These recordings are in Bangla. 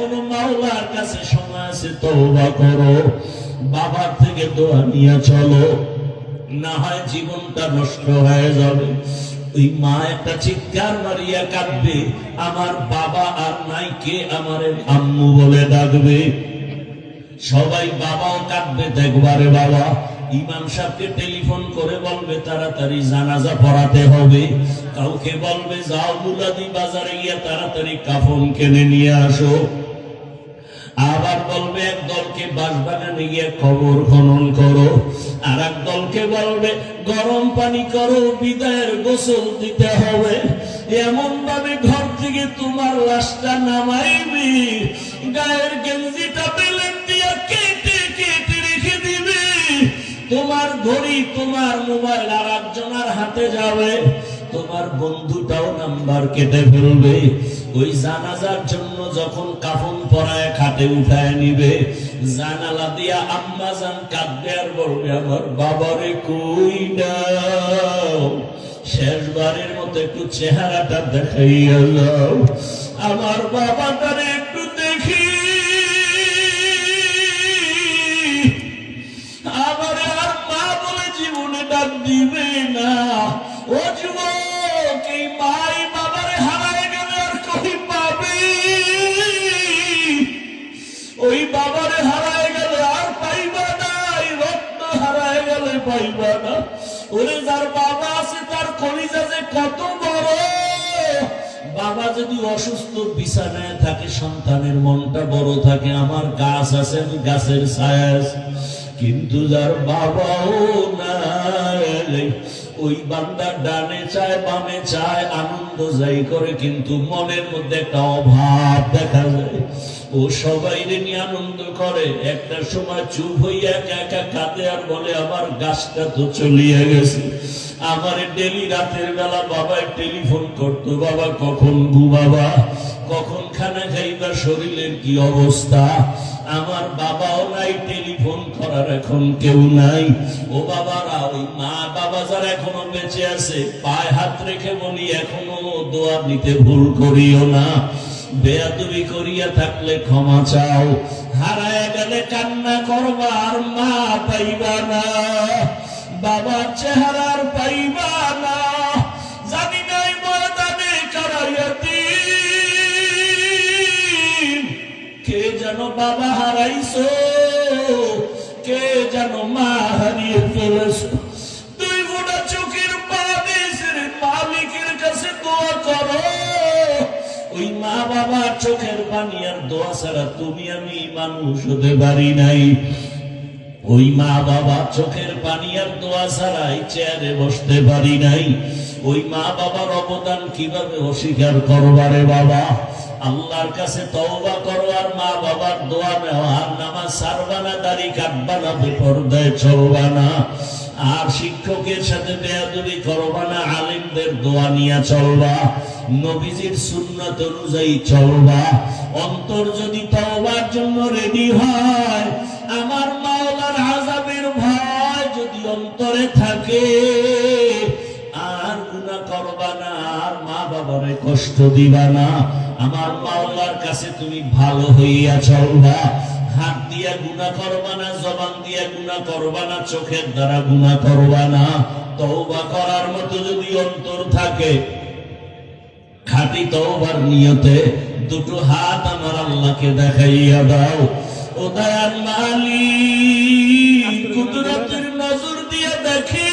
এখনও মাওলার কাছে সময় আছে, তওবা করো। বাবার থেকে দোয়া নিয়ে চলো। না হয় জীবনটা নষ্ট হয়ে যাবে। ওই মা একটা চিৎকার মারিয়া কাঁদবে। আমার বাবা আর নাই, কে আমার আম্মু বলে ডাকবে? সবাই বাবাও কাঁদবে, দেখবারে বাবা। ইমাম সাহেবকে টেলিফোন করে বলবে, তাড়াতাড়ি জানাজা পড়াতে হবে। কাউকে বলবে, যাও মুলাদি বাজারে গিয়ে তাড়াতাড়ি কাফন কিনে নিয়ে আসো। আবার বলবে এক দলকে বাঁশবাগানে গিয়ে কবর খনন করো। আর এক দলকে বলবে, গরম পানি করো, বিদায়ের গোসল দিতে হবে। এমন ভাবে ঘর থেকে তোমার লাশটা নামাইবি। গায়ের গেঞ্জিটা বেলেন দিয়া কেটে কেটে রেখে দিবি। তোমার ঘড়ি তোমার মোবাইল আর একজনের হাতে যাবে। তোমার বন্ধুটাও নাম্বার কেটে ফেলবে। ওই জানাজার জন্য যখন কাফন পরায় খাটে উঠায় নিবে, জানালা দিয়া আম্মা জান কাঁদবে আর বলবে, আমার বাবারে কই শেষবারের মতো একটু চেহারাটা দেখাইয়া আমার বাবাটারে একটু যদি অসুস্থ বিছানায় থাকে, সন্তানের মনটা বড় থাকে, আমার গাছ আছে, আমি গাছের ছায়া। কিন্তু যার বাবাও নাই, ওই বান্দা ডানে চায়, বামে চায়, আনন্দ যাই করে, কিন্তু মনের মধ্যে একটা অভাব দেখা যায় ও সবাই নিয়ে আনন্দ করে। একটা সময় চুপ হইয়া একা কাঁদে আর বলে, আমার গাছটা তো চলিয়ে গেছে। আমার ডেলি রাতের বেলা বাবা টেলিফোন করতো, বাবা, কখন ঘুমাবা কখন খানা খাইবা শরীরের কি অবস্থা? আমার বাবাও নাই, টেলিফোন করার এখন কেউ নাই। ও বাবারা, ওই মা বাবা যারা এখনও বেঁচে আছে, পায়ে হাত রেখে বলি, এখনও দোয়া নিতে ভুল করিও না। বেয়াদবি করিয়া থাকলে ক্ষমা চাও। হারায় গেলে কান্না করবার মা পাইবা না। বাবার চেহারার পাইবা না। জানি নাই কে যেন বাবা হারাইছো, কে যেন মা হারিয়ে ফেলেছো। চোখের পানি আর দোয়া ছাড়া তুমি আমি মানুষ হতে পারি নাই। ওই মা বাবা চোখের পানি আর দোয়া ছাড়াই চেয়ারে বসতে পারি নাই। ওই মা বাবার অবদান কীভাবে অস্বীকার করবারে বাবা? আল্লাহর কাছে তওবা করো আর মা বাবার দোয়া নেওয়া আর নামাজ সারবানা দাড়ি কাটবানা বেপরদায় চলবানা আর শিক্ষকের সাথে বেয়াদবি করবা না, আলিমদের দোয়া নিয়ে চলবা, নবীজির সুন্নত অনুযায়ী চলবা। অন্তর যদি তওবার জন্য রেডি হয়, আমার মাওলার আজাবের ভয় যদি অন্তরে থাকে, আর গুণা করবা না, আর মা বাবারে কষ্ট দিবা না, আমার মাওলার কাছে তুমি ভালো হইয়া চলবা। দিয়া গুণা করবা না, জবান দিয়া গুণা করবা না, চোখের দ্বারা গুণা করবা না। তওবা করার মতো যদি অন্তর থাকে, খাটি তওবার নিয়তে দুটো হাত আমার আল্লাহকে দেখাইয়া দাও। ও দয়াল মালিক, কুদরতের নজর দিয়ে দেখি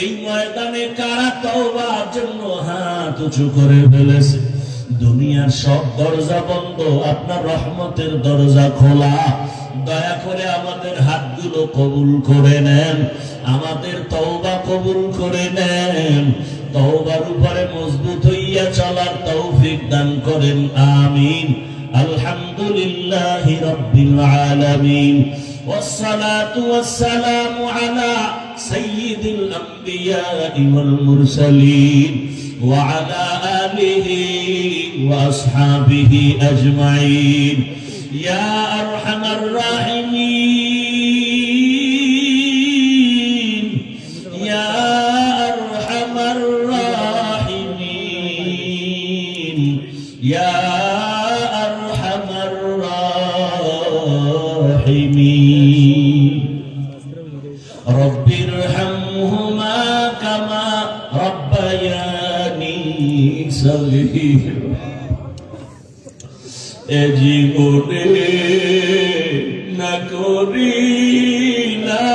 এই ময়দানে কারা তওবার জন্য হাত উঁচু করে ফেলেছে? দুনিয়ার সব দরজা বন্ধ আপনার রহমতের দরজা খোলা দয়া করে আমাদের হাতগুলো কবুল করে নেন আমাদের তওবা কবুল করে নেন তওবার উপরে মজবুত হইয়া চলার তৌফিক দান করেন আমিন আলহামদুলিল্লাহ রাব্বিল আলামিন والصلاة والسلام على سيد الأنبياء والمرسلين وعلى آله وأصحابه أجمعين. يا أرحم الراحمين. সালিম এ জীবনে না করি না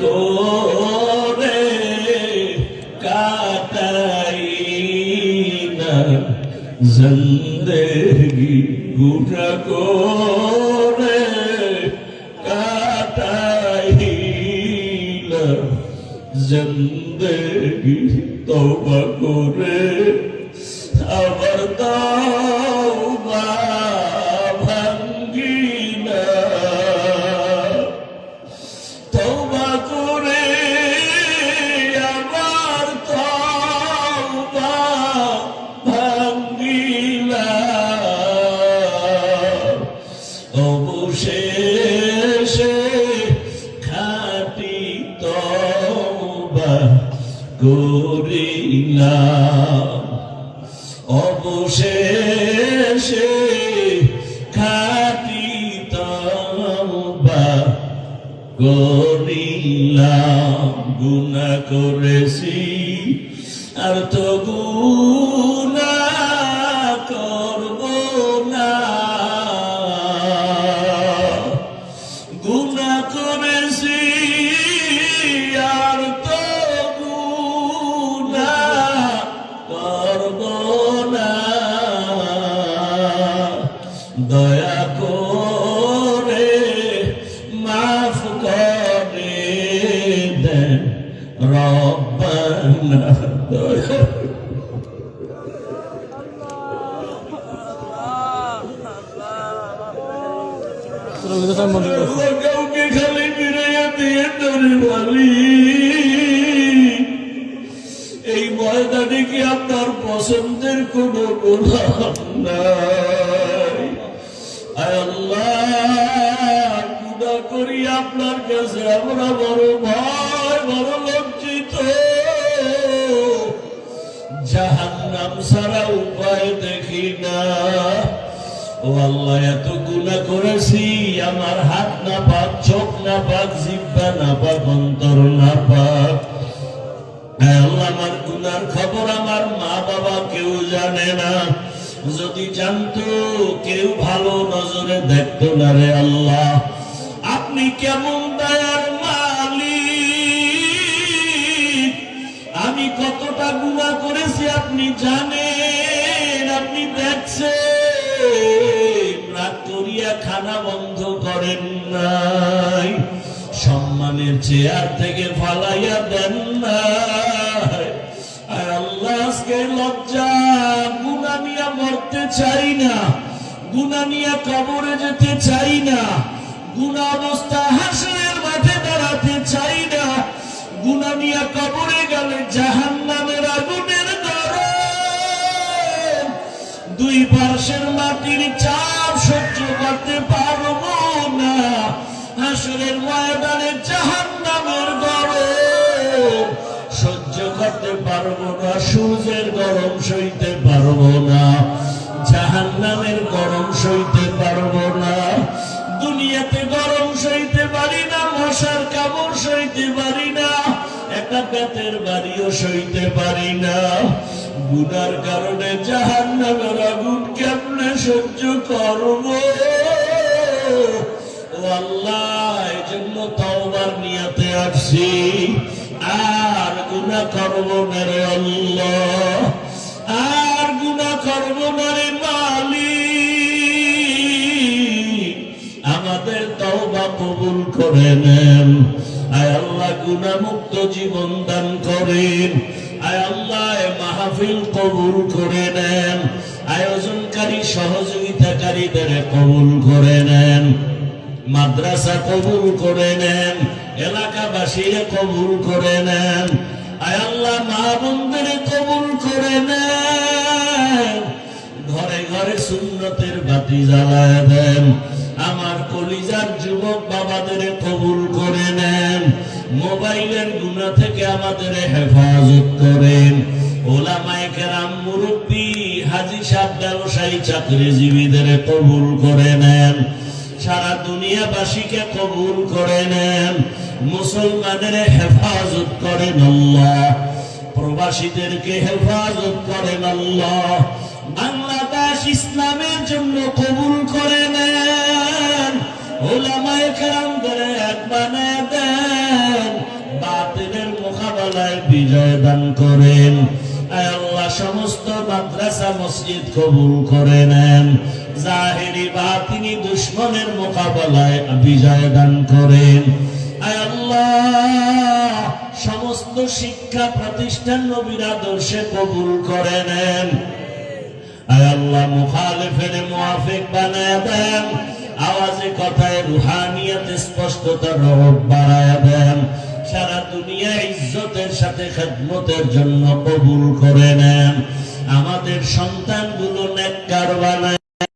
করে কাটাই না জিন্দগি গুণা করে। জিন্দগি তওবা করে আবার তওবা করিলাম অবশেষে খাটি তওবা করিলাম গুণা করেছি। আর তো গুণা বলি। এই ময়দানে কি আপনার পছন্দের কোন গোলাম নাই? আল্লাহ করি আপনার কাছে, আমরা বড় ভয় বড় লজ্জিত জাহান্নাম ছাড়া উপায় দেখি না। করেছি, আমার হাত না পাক, চোখ না পাক, জিব্বা না পাক, অন্তর না পাক। আমার গুনার খবর আমার মা বাবা কেউ জানে না। যদি জানতো, কেউ ভালো নজরে দেখতো না রে আল্লাহ। আপনি কেমন দয়ার আমি কতটা গুণা করেছি আপনি জানেন, আপনি দেখছেন রাগ করিয়া খানা বন্ধ করেন নাই, সম্মানের চেয়ার থেকে ফালাইয়া দেন আর আল্লাহ আজকে লজ্জা, গুণা মরতে চাই না, গুণা নিয়ে কবরে যেতে চাই না, গুণা অবস্থা হাসনের মাঠে দাঁড়াতে চাই নিয়ে কবরে গেলে জাহান নামের আগুনের গরম। দুই পার্শ্বের মাটির চাপ সহ্য করতে পারব না। হাসরের ময়দানে জাহান নামের গরম। সহ্য করতে পারব না, সূর্যের গরম সইতে পারব না। জাহান নামের গরম সইতে পারব না। দুনিয়াতে গরম সইতে পারি না, মশার কামড় সইতে পারি বেতের বাড়িও সইতে পারি না। গুনার কারণে জাহান আগুন কেমনে সহ্য করব? ও আল্লাহ আসছি। আর গুনাহ করব আল্লাহ। আর গুনাহ করব না রে মালিক। আমাদের কবুল করে নেন। আয় আল্লাহ গুনামুক্ত জীবন দান করেন। আয় আল্লাহ মাহফিল কবুল করে নেন। আয়োজনকারী সহযোগিতাকারীদের কবুল করে নেন। মাদ্রাসা কবুল করে নেন। এলাকাবাসীরা কবুল করে নেন। আয় আল্লাহ মা বোনদের কবুল করে নেন। ঘরে ঘরে সুন্নতের বাতি জ্বালায় দেন। আমার কলিজার যুবক বাবাদের কবুল করে নেন। মোবাইলের গুণা থেকে আমাদের হেফাজত করেন। কেরাম করে করে মুসলমানের হেফাজত করেন আল্লাহ। প্রবাসীদেরকে হেফাজত করেন আল্লাহ। বাংলাদেশ ইসলামের জন্য কবুল করে নেন। ওলামায়ে এক বানায় দেন বাতিলের মোকাবেলায় বিজয় দান করেন। আল্লাহ, সমস্ত মাদ্রাসা, মসজিদ কবুল করে নেন। জাহেরি বাতিনি দুশ্মনের মোকাবেলায় বিজয় দান করেন। আল্লাহ, সমস্ত শিক্ষা প্রতিষ্ঠান নবীর আদর্শে কবুল করে নেন। আল্লাহ, মুখালিফের মুআফিক বানায় দেন। আওয়াজে কথায়, রুহানিয়াত স্পষ্টতা রব বাড়ায় দেন। সারা দুনিয়া ইজ্জতের সাথে খেদমতের জন্য কবুল করে নেন। আমাদের সন্তানগুলো নেককার বানায়।